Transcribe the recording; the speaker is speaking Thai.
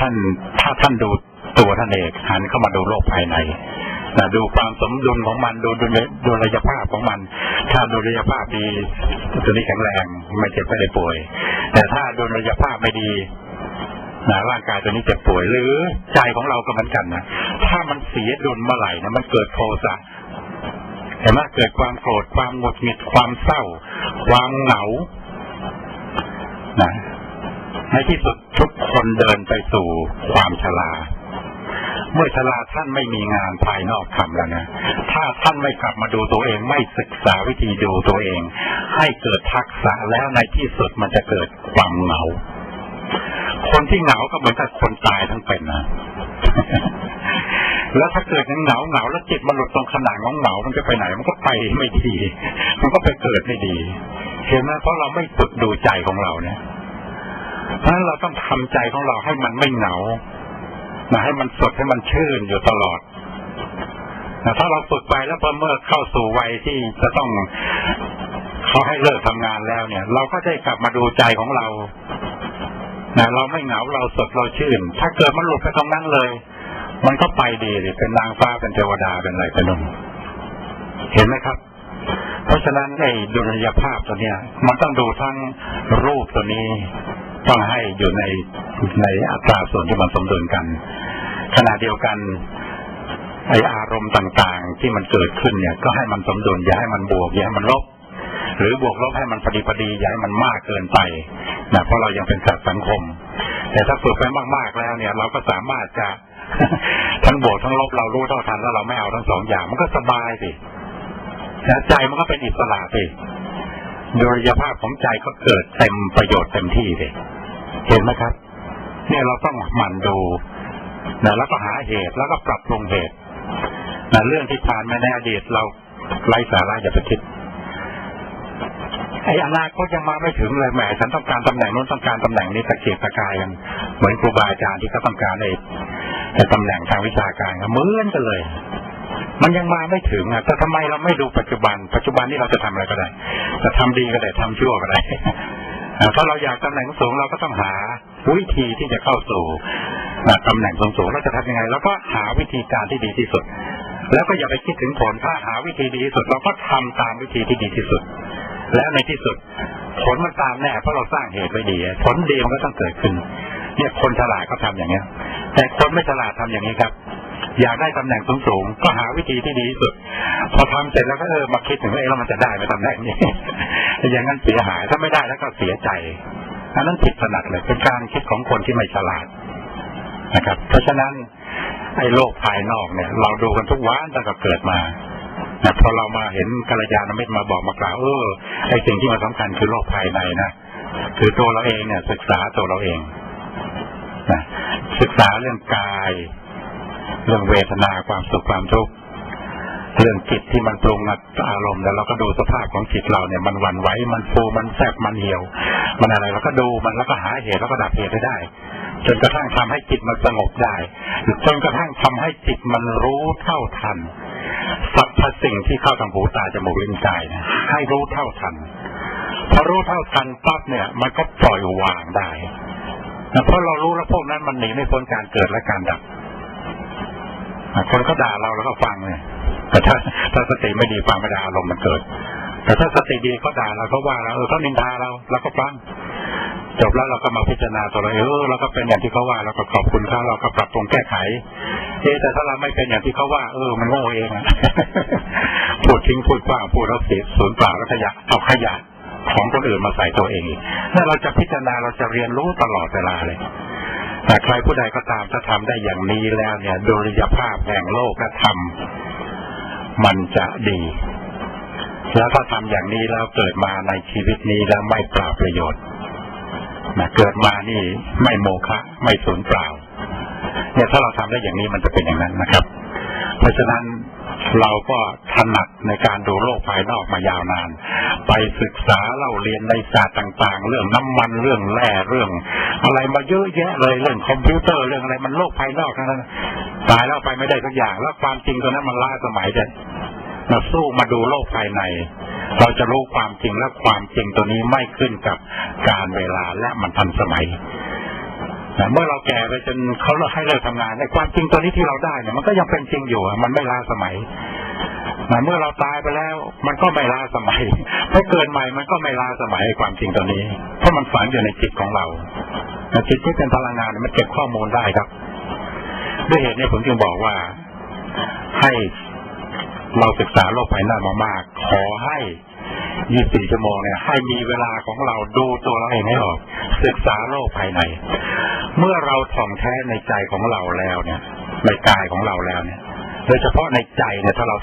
ท่านถ้าท่านดูตัวท่านเองหันเข้ามาดูโลกภายในนะดูความสมดุลของมันดูดุลยดุลยภาพของมัน ถ้าดุลยภาพดีตัวนี้แข็งแรงไม่เจ็บไม่ได้ป่วย แต่ถ้าดุลยภาพไม่ดีนะร่างกายตัวนี้เจ็บป่วยหรือใจของเราก็เหมือนกันนะถ้ามันเสียดุลเมื่อไหร่นะมันเกิดโทสะเห็นไหมเกิดความโกรธความหงุดหงิดความเศร้า ความเหงานะ ในที่สุดทุกคนเดินไปสู่ความชราเมื่อชราท่านไม่มีงานภายนอกทำแล้วนะ ถ้าท่านไม่กลับมาดูตัวเองไม่ศึกษาวิธีดูตัวเอง ให้เกิดทักษะแล้วในที่สุดมันจะเกิดความเหงา คนที่เหงาก็เหมือนกับคนตายทั้งเป็นนะ แล้วถ้าเกิดยังเหงาเหงาแล้วจิตมันหลุดตรงขนาดของเหงา มันจะไปไหน มันก็ไปไม่ดี มันก็ไปเกิดไม่ดี เห็นไหมเพราะเราไม่ฝึกดูใจของเราเนี่ย เพราะฉะนั้นเราต้องทำใจของเราให้มันไม่เหงานะให้มันสดให้มันชื่นอยู่ตลอดนะถ้าเราฝึกไปแล้วพอเมื่อเข้าสู่วัยที่จะต้องเขาให้เลิกทำงานแล้วเนี่ย เราก็ได้กลับมาดูใจของเรานะเราไม่เหงาเราสดเราชื่น ถ้าเกิดมันหลุดไปตรงนั้นเลย มันก็ไปดีเลยเป็นนางฟ้าเป็นเทวดาเป็นอะไรเป็นนุ่มเห็นไหมครับ เพราะฉะนั้นไอ้ดุลยภาพตัวเนี้ย มันต้องดูทั้งรูปตัวนี้ ต้องให้อยู่ในในอัตราส่วนที่มันสมดุลกัน ขณะเดียวกันไออารมณ์ต่างๆ ที่มันเกิดขึ้นเนี่ย ก็ให้มันสมดุลอย่าให้มันบวกอย่าให้มันลบ หรือบวกลบให้มันพอดีพอดีอย่าให้มันมากเกินไปนะเพราะเรายังเป็นสัตว์สังคม แต่ถ้าฝึกไปมากๆแล้วเนี่ย เราก็สามารถจะทั้งบวกทั้งลบเรารู้เท่าทันแล้วเราไม่เอาทั้งสองอย่าง มันก็สบายสิใจมันก็เป็นอิสระสิ โดยภาพของใจก็เกิดเต็มประโยชน์เต็มที่เลยเห็นไหมครับ เนี่ยเราต้องหมั่นดูนะแล้วก็หาเหตุแล้วก็ปรับปรุงเหตุนะเรื่องที่ผ่านมาในอดีตเราไร้สาระอย่าไปคิดไอ้อนาคตยังมาไม่ถึงเลยแหมฉันต้องการตำแหน่งนู้นต้องการตำแหน่งนี้ตะเกียกตะกายกันเหมือนครูบาอาจารย์ที่เขาต้องการไอ้ไอ้ตำแหน่งทางวิชาการเหมือนกันเลย มันยังมาไม่ถึงอะแต่ทำไมเราไม่ดูปัจจุบัน ปัจจุบันนี้เราจะทำอะไรก็ได้จะทำดีก็ได้ทำชั่วก็ได้ถ้าเราอยากตำแหน่งสูงเราก็ต้องหาวิธีที่จะเข้าสู่ตำแหน่งสูงเราจะทำยังไงเราก็หาวิธีการที่ดีที่สุด แล้วก็อย่าไปคิดถึงผลถ้าหาวิธีดีที่สุด เราก็ทำตามวิธีที่ดีที่สุด แล้วในที่สุด ผลมันตามแน่เพราะเราสร้างเหตุไว้ดี ผลดีมันก็ต้องเกิดขึ้น เนี่ยคนฉลาดก็ทำอย่างเงี้ยแต่คนไม่ฉลาดทำอย่างนี้ครับ อยากได้ตำแหน่งสูงๆก็หาวิธีที่ดีที่สุด พอทำเสร็จแล้วก็เออมาคิดถึงว่าเออแล้วมันจะได้ไหมตำแหน่งนี้อย่างนั้นเสียหายถ้าไม่ได้แล้วก็เสียใจอันนั้นผิดถนัดเลยเป็นการคิดของคนที่ไม่ฉลาดนะครับ เพราะฉะนั้นไอ้โลกภายนอกเนี่ย เราดูกันทุกวันตั้งแต่เกิดมานะพอเรามาเห็นกัลยาณมิตรมาบอกมากล่าวเออไอ้สิ่งที่มันสำคัญคือโลกภายในนะคือตัวเราเองเนี่ย ศึกษาตัวเราเองนะศึกษาเรื่องกาย เรื่องเวทนาความสุขความทุกข์เรื่องจิตที่มันปรุงอารมณ์แล้วเราก็ดูสภาพของจิตเราเนี่ยมันหวั่นไหวมันฟูมันแสบมันเหี่ยว มันอะไรเราก็ดูมันแล้วก็หาเหตุแล้วก็ดับเหตุได้ จนกระทั่งทำให้จิตมันสงบได้จนกระทั่งทำให้จิตมันรู้เท่าทันสรรพสิ่งที่เข้าทางหูตาจมูกลิ้นกายนะให้รู้เท่าทันพอรู้เท่าทันปั๊บเนี่ย มันก็ปล่อยวางได้เพราะเรารู้แล้วพวกนั้นมันหนีไม่พ้นการเกิดและการดับ คนเขาด่าเราแล้วก็ฟังเนี่ยแต่ถ้าถ้าสติไม่ดีฟังไม่ได้อารมณ์มันเกิด แต่ถ้าสติดีเขาด่าเราเขาว่าเราเออเขานินทาเราเราก็ฟังจบแล้วเราก็มาพิจารณาตัวเราเออเราก็เป็นอย่างที่เขาว่าเราก็ขอบคุณเขาเราก็ปรับปรุงแก้ไขเอแต่ถ้าเราไม่เป็นอย่างที่เขาว่า เออ มันโง่เองอะพูดทิ้งพูดกว้างพูดแล้วเสียสูญเปล่าแล้วขยะเอาขยะของคนอื่นมาใส่ตัวเองอีกถ้าเราจะพิจารณาเราจะเรียนรู้ตลอดเวลาเลย แต่ใครผู้ใดก็ตามถ้าทำได้อย่างนี้แล้วเนี่ยดุลยภาพแห่งโลกและธรรมมันจะดี แล้วถ้าทำอย่างนี้แล้วเกิดมาในชีวิตนี้แล้วไม่เปล่าประโยชน์นะเกิดมานี่ไม่โมฆะไม่สูญเปล่าเนี่ยถ้าเราทำได้อย่างนี้มันจะเป็นอย่างนั้นนะครับ เพราะฉะนั้น เราก็ถนัดในการดูโลกภายนอกมายาวนาน ไปศึกษาเล่าเรียนในศาสตร์ต่าง ๆ เรื่องน้ำมันเรื่องแร่เรื่อง อะไรมาเยอะแยะเลยเรื่องคอมพิวเตอร์เรื่องอะไรมันโลกภายนอกทั้งนั้นตายแล้วไปไม่ได้สักอย่าง แล้วความจริงตัวนั้นมันล้าสมัยจะมาสู้มาดูโลกภายใน เราจะรู้ความจริงและความจริงตัวนี้ไม่ขึ้นกับการเวลาและมันทันสมัย เมื่อเราแก่ไปจนเขาเลิกให้เลิกทำงานในความจริงตัวนี้ที่เราได้เนี่ยมันก็ยังเป็นจริงอยู่มันไม่ล้าสมัยเมื่อเราตายไปแล้ว มันก็ไม่ล้าสมัยไปเกิดใหม่มันก็ไม่ล้าสมัยความจริงตัวนี้ เพราะมันฝังอยู่ในจิตของเราจิตที่เป็นพลังงานมันเก็บข้อมูลได้ครับ ด้วยเหตุนี้ผมจึงบอกว่าให้เราศึกษาโลกภายนอกมากๆขอให้ 24ชั่วโมงเนี่ย ให้มีเวลาของเราดูตัวเราเองให้ออก ศึกษาโลกภายใน เมื่อเราท่องแท้ในใจของเราแล้วเนี่ย ในกายของเราแล้วเนี่ย โดยเฉพาะในใจเนี่ยถ้าเรา